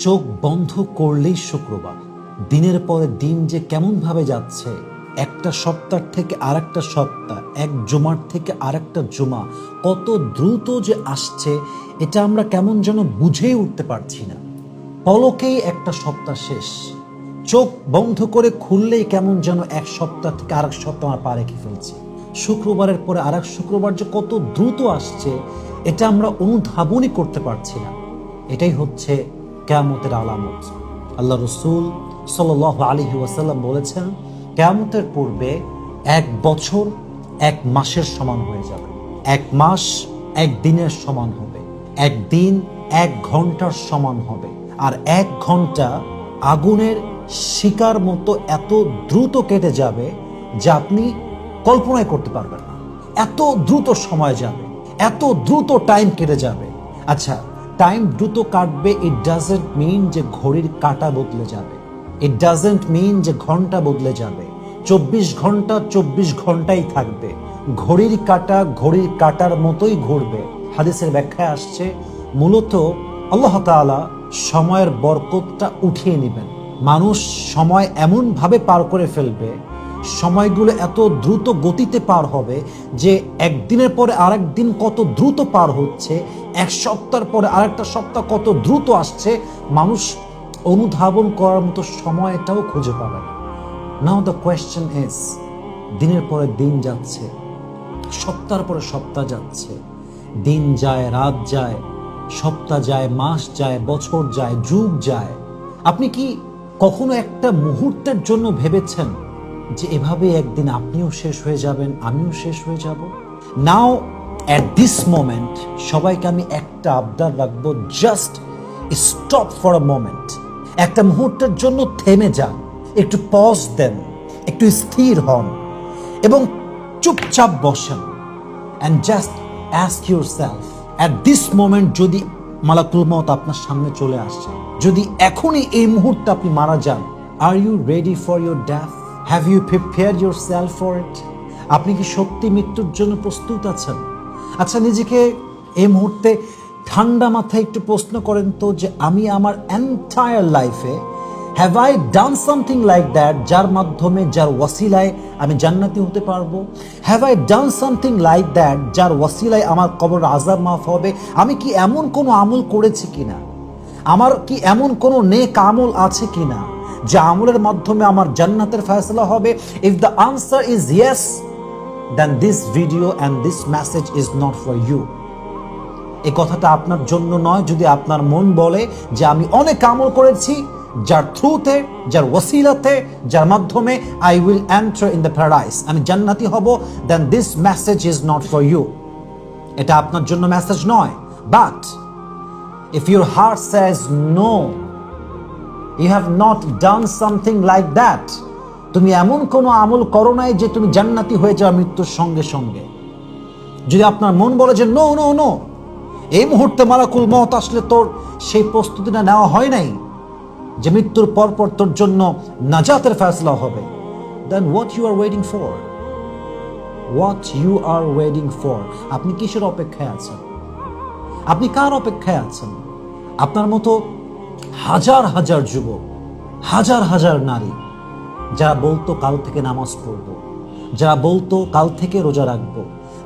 চোখ বন্ধ করলেই শুক্রবার। দিনের পরে দিন যে কেমনভাবে যাচ্ছে, একটা সপ্তাহ থেকে আরেকটা সপ্তাহ, এক জুমার থেকে আরেকটা জুমা কত দ্রুত যে আসছে, এটা আমরা কেমন যেন বুঝেই উঠতে পারছি না। পলকেই একটা সপ্তাহ শেষ। চোখ বন্ধ করে খুললেই কেমন যেন এক সপ্তাহ থেকে আরেক সপ্তাহ আমরা পা রেখে ফেলছি। শুক্রবারের পরে আরেক শুক্রবার যে কত দ্রুত আসছে, এটা আমরা অনুধাবনই করতে পারছি না। এটাই হচ্ছে কেয়ামতের আলামত। আল্লাহ রসুল সাল আলহি ওয়াসাল্লাম বলেছেন, কেয়ামতের পূর্বে এক বছর, এক মাসের সমান হয়ে যাবে। এক মাস এক দিনের সমান হবে। এক দিন এক ঘণ্টার সমান হবে। আর এক ঘণ্টা আগুনের শিকার মতো এত দ্রুত কেটে যাবে যা আপনি কল্পনাই করতে পারবেন না। এত দ্রুত সময় যাবে, এত দ্রুত টাইম কেটে যাবে। আচ্ছা টাইম দ্রুত কাটবে ইট ডাজেন্ট মিন যে ঘড়ির কাঁটা বদলে যাবে। ইট ডাজেন্ট মিন যে ঘণ্টা বদলে যাবে। চব্বিশ ঘণ্টা, চব্বিশ ঘন্টাই থাকবে। ঘড়ির কাঁটা, ঘড়ির কাঁটার মতোই ঘুরবে। হাদিসের ব্যাখ্যায় আসছে, মূলত আল্লাহ তাআলা সময়ের বরকতটা উঠিয়ে নেবেন। মানুষ সময় এমনভাবে পার করে ফেলবে সময়গুলো এত দ্রুত গতিতে পার হবে যে একদিনের পরে আরেক দিন কত দ্রুত পার হচ্ছে, এক সপ্তাহ পরে আরেকটা সপ্তাহ কত দ্রুত আসছে, মানুষ অনুধাবন করার মতো সময়টাও খুঁজে পাবে নাও দ্য কোয়েশ্চেন ইজ দিনের পরে দিন যাচ্ছে, সপ্তাহের পরে সপ্তাহ যাচ্ছে, দিন যায়, রাত যায়, সপ্তাহ যায়, মাস যায়, বছর যায়, যুগ যায়। আপনি কি কখনো একটা মুহূর্তের জন্য ভেবেছেন যে এভাবে একদিন আপনিও শেষ হয়ে যাবেন, আমিও শেষ হয়ে যাব। নাও অ্যাট দিস মোমেন্ট সবাইকে আমি একটা আবদার রাখব just stop for a moment একটা মুহূর্তের জন্য থেমে যান, একটু পজ দেন, একটু স্থির হন এবং চুপচাপ বসেন। And just ask yourself at this moment যদি মালাকুল মত আপনার সামনে চলে আসছে যদি এখনই এই মুহূর্তে আপনি মারা যান are you ready for your death have you prepare yourself for it আপনি কি সত্যি মৃত্যুর জন্য প্রস্তুত আছেন? আচ্ছা নিজেকে এই মুহূর্তে ঠান্ডা মাথায় একটু প্রশ্ন করেন তো যে আমি আমার এন্টায়ার লাইফে have I done something like that যার মাধ্যমে, যার ওয়াসিলায় আমি জান্নাতি হতে পারব? Have I done something like that যার ওয়াসিলায় আমার কবর আজাব মাফ হবে? আমি কি এমন কোনো আমল করেছি কিনা? আমার কি এমন কোনো নেক আমল আছে কিনা? যে আমলের মাধ্যমে আমার জান্নাতের ফয়সলা হবে। If the answer is yes then this video and this message is not for you এই কথাটা আপনার জন্য নয়, যদি আপনার মন বলে যে আমি অনেক আমল করেছি, যার থ্রুতে যার ওসিলাতে, যার মাধ্যমে I will enter in the paradise আমি জান্নাতি হব then this message is not for you এটা আপনার জন্য মেসেজ নয়। But if your heart says no you have not done something like that তুমি এমন কোনো আমল করো নাই যে তুমি জান্নাতি হয়ে যাও মৃত্যুর সঙ্গে সঙ্গে। যদি আপনার মন বলে যে নো নো নো এই মুহূর্তে মালাকুল মত আসলে তোর সেই প্রস্তুতিটা নেওয়া হয় নাই, যে মৃত্যুর পরপর তোর জন্য নাজাতের ফ্যাসলা হবে। Then what you are waiting for what you are waiting for আপনি কিসের অপেক্ষায় আছেন? আপনি কার অপেক্ষায় আছেন? আপনার মতো হাজার হাজার যুবক, হাজার হাজার নারী, যারা বলতো কাল থেকে নামাজ পড়ব, যারা বলতো কাল থেকে রোজা রাখব,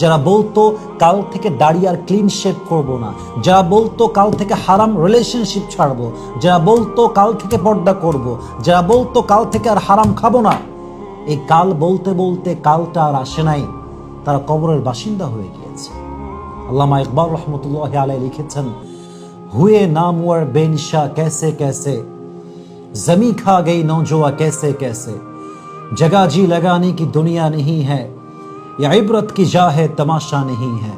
যারা বলতো কাল থেকে দাড়ি আর ক্লিন শেপ করব না, যারা বলতো কাল থেকে হারাম রিলেশনশিপ ছাড়বো, যারা বলতো কাল থেকে পর্দা করব। যারা বলতো কাল থেকে আর হারাম খাব না, এই কাল বলতে বলতে কালটা আর আসে নাই, তারা কবরের বাসিন্দা হয়ে গিয়েছে আল্লামা ইকবাল রহমতুল্লাহ আলাই লিখেছেন हुए नामवर बेनशा कैसे कैसे? जमी खा गई नौजुआ कैसे कैसे? जगह जी लगाने की दुनिया नहीं है, या इबरत की जा है तमाशा नहीं है।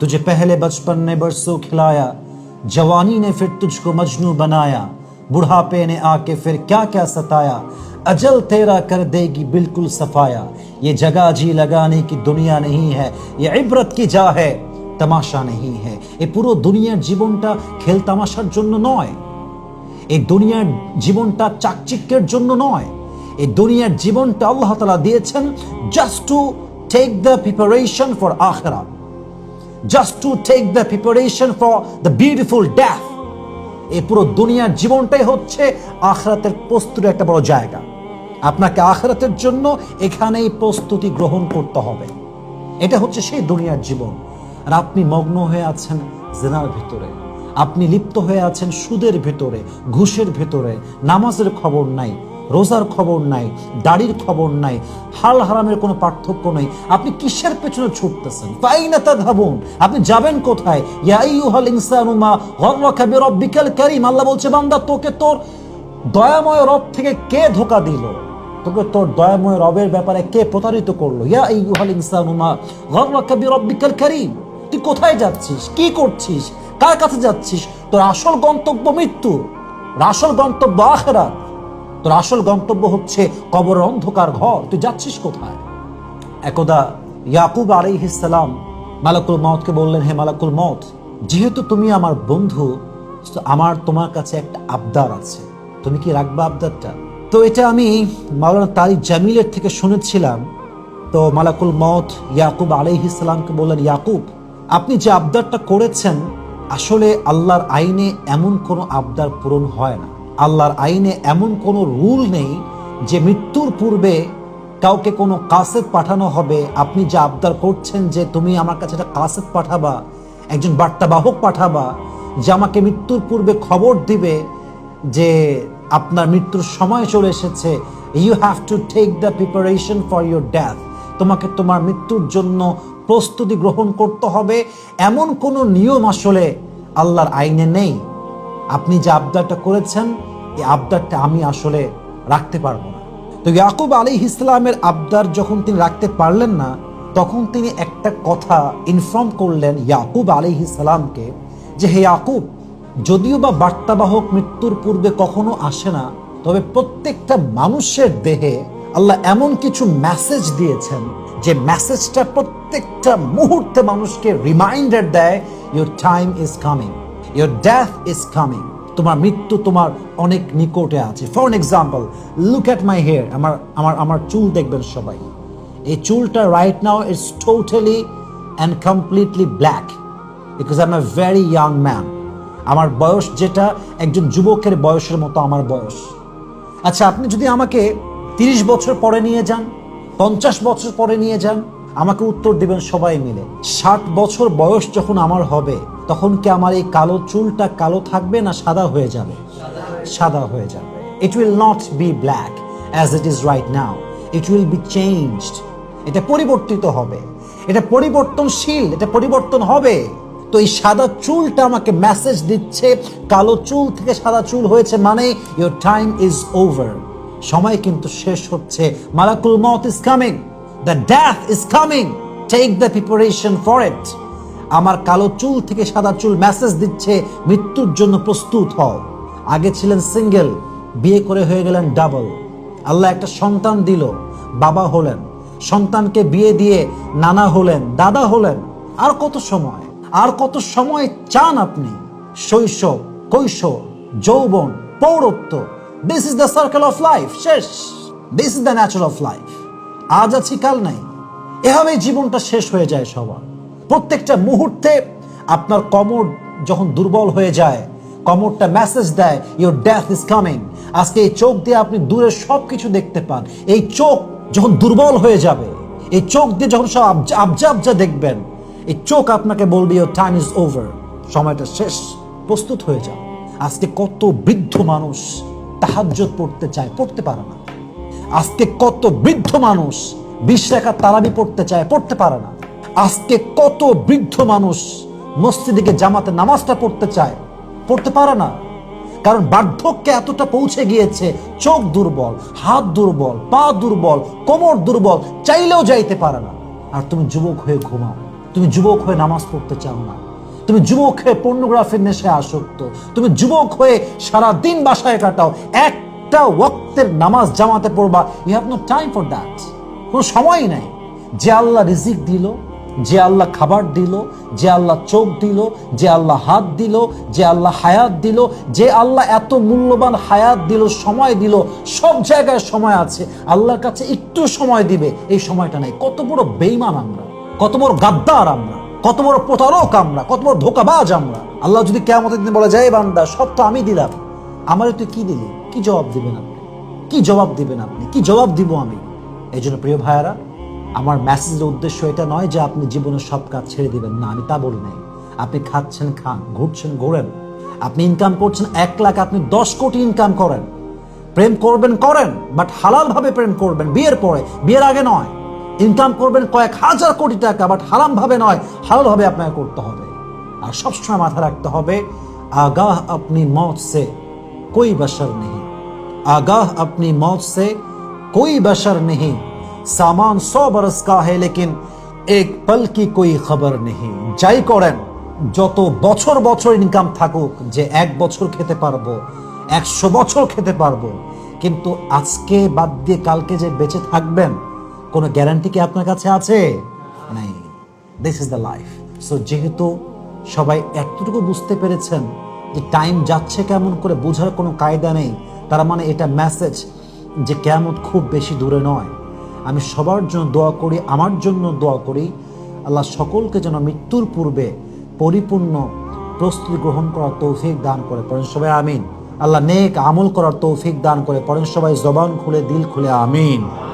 तुझे पहले बचपन ने बरसों खिलाया, जवानी ने फिर तुझको मजनू बनाया। बुढ़ापे ने आके फिर क्या क्या सताया, अजल तेरा कर देगी बिल्कुल सफाया। ये जगह जी लगाने की दुनिया नहीं है, ये इबरत की जा है তামাশা নেই হ্যাঁ এই পুরো দুনিয়ার জীবনটা খেল তামাশার জন্য নয়। এই দুনিয়ার জীবনটা চাকচিক্যের জন্য নয়। এই দুনিয়ার জীবনটা আল্লাহ তালা দিয়েছেন just to take the preparation for আখরা। Just to take the preparation for the beautiful death এই পুরো দুনিয়ার জীবনটাই হচ্ছে আখরাতের প্রস্তুতির একটা বড় জায়গা। আপনাকে আখরাতের জন্য এখানেই প্রস্তুতি গ্রহণ করতে হবে। এটা হচ্ছে সেই দুনিয়ার জীবন। আর আপনি মগ্ন হয়ে আছেন জেনার ভিতরে। আপনি লিপ্ত হয়ে আছেন সুদের ভেতরে, ঘুষের ভেতরে। নামাজের খবর নাই, রোজার খবর নাই, দাড়ির খবর নাই, হাল হারামের কোনো পার্থক্য নেই। আপনি কিসের পেছনে ছুটতেছেন? ফাইনা তাদহাবুন আপনি যাবেন কোথায়? ইয়া আইয়ুহাল ইনসানু মা গররাকা বিরাব্বিকাল কারীম। আল্লাহ বলছে, বান্দা, তোকে তোর দয়াময় রব থেকে কে ধোকা দিল? তোকে তোর দয়াময় রবের ব্যাপারে কে প্রতারিত করল? ইয়া আইয়ুহাল ইনসানু মা গররাকা বিরাব্বিকাল কারীম। তুই কোথায় যাচ্ছিস? কি করছিস? কার কাছে যাচ্ছিস? তোর আসল গন্তব্য মৃত্যু। আসল গন্তব্য আখেরাত। তোর আসল গন্তব্য হচ্ছে কবর অন্ধকার ঘর। তুই যাচ্ছিস কোথায়? একদা ইয়াকুব আলাইহিসালাম মালাকুল মতকে বললেন, হে মালাকুল মত যেহেতু তুমি আমার বন্ধু আমার তোমার কাছে একটা আবদার আছে। তুমি কি রাখবা আবদারটা? তো এটা আমি মাওলানা তারিক জামিলের থেকে শুনেছিলাম। তো মালাকুল মত ইয়াকুব আলাইহিসালামকে বললেন, ইয়াকুব আপনি যে আবদারটা করেছেন, আসলে আল্লাহর আইনে এমন কোনো আবদার পূরণ হয় না। আল্লাহর আইনে এমন কোনো রুল নেই যে মৃত্যুর পূর্বে কাউকে কোনো কাসেট পাঠানো হবে। আপনি যে আবদার করছেন যে তুমি আমার কাছে একটা কাসেট পাঠাবা, একজন বার্তাবাহক পাঠাবা, যে আমাকে মৃত্যুর পূর্বে খবর দিবে যে আপনার মৃত্যুর সময় চলে এসেছে you have to take the preparation for your death তোমাকে তোমার মৃত্যুর জন্য প্রস্তুতি গ্রহণ করতে হবে। এমন কোনো নিয়ম আসলে আল্লাহর আইনে নেই। আপনি যে আবদারটা করেছেন, এই আবদারটা আমি আসলে রাখতে পারব না। তো ইয়াকুব আলী ইসলামের আবদার যখন তিনি রাখতে পারলেন না, তখন তিনি একটা কথা ইনফর্ম করলেন ইয়াকুব আলী ইসলামকে যে, হে ইয়াকুব, যদিও বা বার্তাবাহক মৃত্যুর পূর্বে কখনো আসে না, তবে প্রত্যেকটা মানুষের দেহে আল্লাহ এমন কিছু মেসেজ দিয়েছেন যে মেসেজটা প্রত্যেকটা মুহূর্তে মানুষকে রিমাইন্ডার দেয় your time is coming your death is coming তোমার মৃত্যু তোমার অনেক নিকটে আছে। For example look at my hair আমার আমার আমার চুল দেখবেন সবাই। এই চুলটা right now it's totally and completely black because I am a very young man আমার বয়স যেটা একজন যুবকের বয়সের মতো আমার বয়স। আচ্ছা আপনি যদি আমাকে তিরিশ বছর পরে নিয়ে যান পঞ্চাশ বছর পরে নিয়ে যান, আমাকে উত্তর দিবেন সবাই মিলে। ষাট বছর বয়স যখন আমার হবে, তখন কি আমার এই কালো চুলটা কালো থাকবে না সাদা হয়ে যাবে? সাদা হয়ে যাবে। It will not be black as it is right now it will be changed এটা পরিবর্তিত হবে। এটা পরিবর্তনশীল, এটা পরিবর্তন হবে। তো এই সাদা চুলটা আমাকে মেসেজ দিচ্ছে, কালো চুল থেকে সাদা চুল হয়েছে মানে ইউর টাইম ইজ ওভার সময় কিন্তু শেষ হচ্ছে। মালাকুল মত is coming the death is coming take the preparation for it আমার কালো চুল থেকে সাদা চুল মেসেজ দিচ্ছে। মৃত্যুর জন্য প্রস্তুত হও। আগে ছিলেন সিঙ্গেল বিয়ে করে হয়ে গেলেন ডাবল আল্লাহ একটা সন্তান দিল, বাবা হলেন। সন্তানকে বিয়ে দিয়ে নানা হলেন, দাদা হলেন। আর কত সময়? আর কত সময় চান আপনি? শৈশব, কৈশোর, যৌবন, পৌরত্ব this is the circle of life শেষ। This is the nature of life আজ আছি, কাল নাই। এভাবেই জীবনটা শেষ হয়ে যায় সবার। প্রত্যেকটা মুহূর্তে আপনার কমর যখন দুর্বল হয়ে যায়, কমরটা মেসেজ দেয় ইউর ডেথ ইজ কামিং আজকে এই চোখ দিয়ে আপনি দূরের সব কিছু দেখতে পান। এই চোখ যখন দুর্বল হয়ে যাবে, এই চোখ দিয়ে যখন সব আবজা আবজা দেখবেন, এই চোখ আপনাকে বলবে ইউর টাইম ইজ ওভার সময়টা শেষ। প্রস্তুত হয়ে যাও আজকে কত বৃদ্ধ মানুষ তাহাজ্জত পড়তে চায়, পড়তে পারে না। আজকে কত বৃদ্ধ মানুষ বিশ রেখা তারাবি পড়তে চায়, পড়তে পারে না। আজকে কত বৃদ্ধ মানুষ মসজিদে জামাতে নামাজটা পড়তে চায়, পড়তে পারে না। কারণ বার্ধক্যে এতটা পৌঁছে গিয়েছে, চোখ দুর্বল, হাত দুর্বল, পা দুর্বল, কোমর দুর্বল, চাইলেও যাইতে পারে না। আর তুমি যুবক হয়ে ঘুমাও, তুমি যুবক হয়ে নামাজ পড়তে চাও না। তুমি যুবক হয়ে পর্নোগ্রাফির নেশায় আসক্ত। তুমি যুবক হয়ে সারা দিন বাসায় কাটাও। একটা ওয়াক্তের নামাজ জামাতে পড়বা। You have no time for that কোনো সময়ই নাই। যে আল্লাহ রিজিক দিল, যে আল্লাহ খাবার দিল, যে আল্লাহ চোখ দিল, যে আল্লাহ হাত দিল, যে আল্লাহ হায়াত দিল, যে আল্লাহ এত মূল্যবান হায়াত দিল, সময় দিল, সব জায়গায় সময় আছে। আল্লাহর কাছে একটু সময় দিবে, এই সময়টা নাই। কত বড় বেইমান আমরা, কত বড় গাদ্দার আমরা। কত বড় প্রতারক আমরা, কত বড় ধোকাবাজ আমরা। আল্লাহ যদি কেমন দিন বলে যায় বান্দা, সব তো আমি দিলাম। আমার তুই কি দিলি? কি জবাব দিবেন আপনি? কি জবাব দিবেন আপনি? কি জবাব দিব আমি? এই জন্য প্রিয় ভাইয়ারা, আমার মেসেজের উদ্দেশ্য এটা নয় যে আপনি জীবনের সব কাজ ছেড়ে দিবেন। না, আমি তা বলি নাই। আপনি খাচ্ছেন, খান, ঘুরছেন, ঘোরেন। আপনি ইনকাম করছেন এক লাখ, আপনি দশ কোটি ইনকাম করেন। প্রেম করবেন, করেন বাট হালাল ভাবে প্রেম করবেন। বিয়ের পরে, বিয়ের আগে নয়। ইনকাম করবেন কয়েক হাজার কোটি টাকা বাট হারামভাবে নয়, হালালভাবে আপনাকে করতে হবে। আর সবসময় মাথা রাখতে হবে, আগাহ আপনি মত সে কই বসর নেই আগাহ আপনি মত সে কই বসর নেহি। সামান সো বরস কা হে, লেকিন এক পল কি কই খবর নেহি। যাই করেন, যত বছর বছর ইনকাম থাকুক, যে এক বছর খেতে পারব, একশো বছর খেতে পারব, কিন্তু আজকে বাদ দিয়ে কালকে যে বেঁচে থাকবেন কোনো গ্যারান্টি কি আপনার কাছে আছে? নাই। This is the life so যেহেতু সবাই এতটুকু বুঝতে পেরেছেন যে টাইম যাচ্ছে কেমন করে, বোঝার কোনো কায়দা নেই, তার মানে এটা মেসেজ যে কেমন খুব বেশি দূরে নয়। আমি সবার জন্য দোয়া করি, আমার জন্য দোয়া করি, আল্লাহ সকলকে যেন মৃত্যুর পূর্বে পরিপূর্ণ প্রস্তুতি গ্রহণ করার তৌফিক দান করে। পড়েন সবাই আমিন। আল্লাহ নেক আমল করার তৌফিক দান করে। পড়েন সবাই জবান খুলে, দিল খুলে, আমিন।